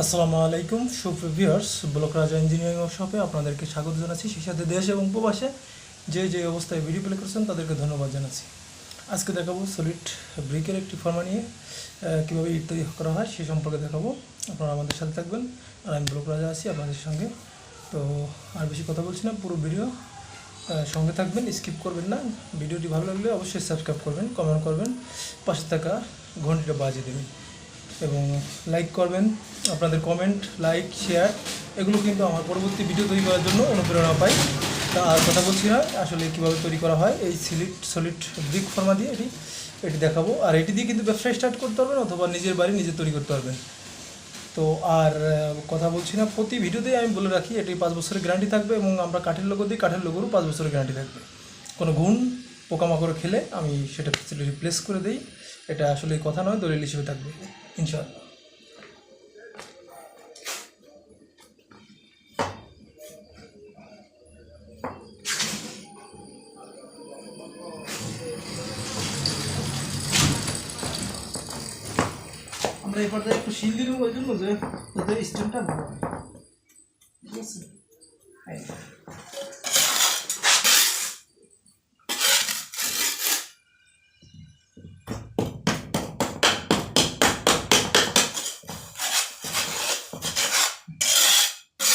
আসসালামু আলাইকুম সুপ্রিভিয়ার্স ব্লক রাজা ইঞ্জিনিয়ারিং ওয়ার্কশপে আপনাদেরকে স্বাগত জানাচ্ছি। সেই সাথে দেশ এবং প্রবাসে যে যে অবস্থায় ভিডিও প্লে করছেন, তাদেরকে ধন্যবাদ জানাচ্ছি। আজকে দেখাবো সলিড ব্রিকের একটি ফর্মা নিয়ে কীভাবে ইট তৈরি করা হয় সে সম্পর্কে দেখাবো। আপনারা আমাদের সাথে থাকবেন আর আমি ব্লক রাজা আছি আপনাদের সঙ্গে। তো আর বেশি কথা বলছি না, পুরো ভিডিও সঙ্গে থাকবেন স্কিপ করবেন না। ভিডিওটি ভালো লাগলে অবশ্যই সাবস্ক্রাইব করবেন কমেন্ট করবেন, পাশে থাকা ঘন্টিটা বাজিয়ে দেবেন। এবং লাইক করবেন, আপনাদের কমেন্ট লাইক শেয়ার এগুলো কিন্তু আমার পরবর্তী ভিডিও তৈরি করার জন্য অনুপ্রেরণা পাই তা আর কথা বলছি না, আসলে কীভাবে তৈরি করা হয়, এই সিলিট সলিড ব্রিক ফর্মা দিয়ে এটি এটি দেখাবো। আর এটি দিয়ে কিন্তু ব্যবসা স্টার্ট করতে পারবেন অথবা নিজের বাড়ি নিজে তৈরি করতে পারবেন। তো আর কথা বলছি না, প্রতি ভিডিওতেই আমি বলে রাখি, এটি পাঁচ বছরের গ্যারান্টি থাকবে এবং আমরা কাঠের লোগো দিই, কাঠের লোগোরও পাঁচ বছরের গ্যারান্টি থাকবে। কোনো গুণ পোকামাকড় খেলে আমি সেটা রিপ্লেস করে দিই। এটা আসলে কথা নয় দলিল হিসেবে থাকবে ইনশাআল্লাহ। আমরা এই পর্যায়ে একটু শিল দেবো ওই জন্য যে যাতে স্টেমটা ভালো হয়। ঠিক আছে এই।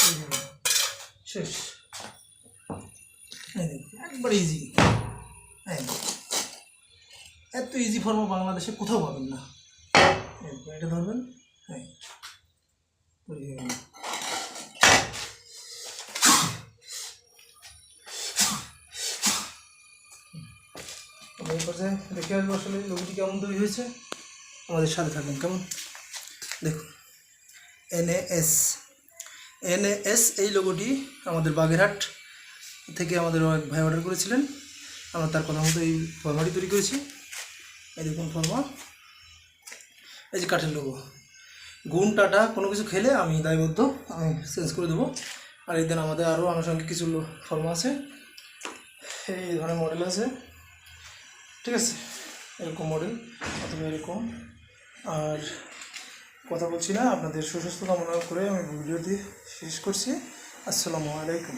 এই যে, শেষ। একবার ইজি এত ইজি ফর্ম বাংলাদেশে কোথাও পাবেন না। এটা ধরবেন। হ্যাঁ এই পর্যায়ে দেখে আসব আসলে লোকটি কেমন তৈরি হয়েছে। আমাদের সাথে থাকবেন, কেমন? দেখুন এনএএস এনএএস এই লোগোটি আমাদের বাগেরহাট থেকে আমাদের অনেক ভাই অর্ডার করেছিলেন। আমরা তার কথা মতো এই ফর্মাটি তৈরি করেছি। এই দেখুন ফর্মা এই যে কাঠের লোগো গুণ, টাটা, কোনো কিছু খেলে আমি দায়বদ্ধ, আমি চেঞ্জ করে দেবো। আর এই দিন আমাদের আরও আনুষঙ্গিক কিছু ফর্মা আছে। এই ধরনের মডেল আছে। ঠিক আছে? এরকম মডেল অথবা এরকম। আর কথা বলছি না আপনাদের সুস্বাস্থ্য কামনা করে আমি ভিডিওটি শেষ করছি। আসসালামু আলাইকুম।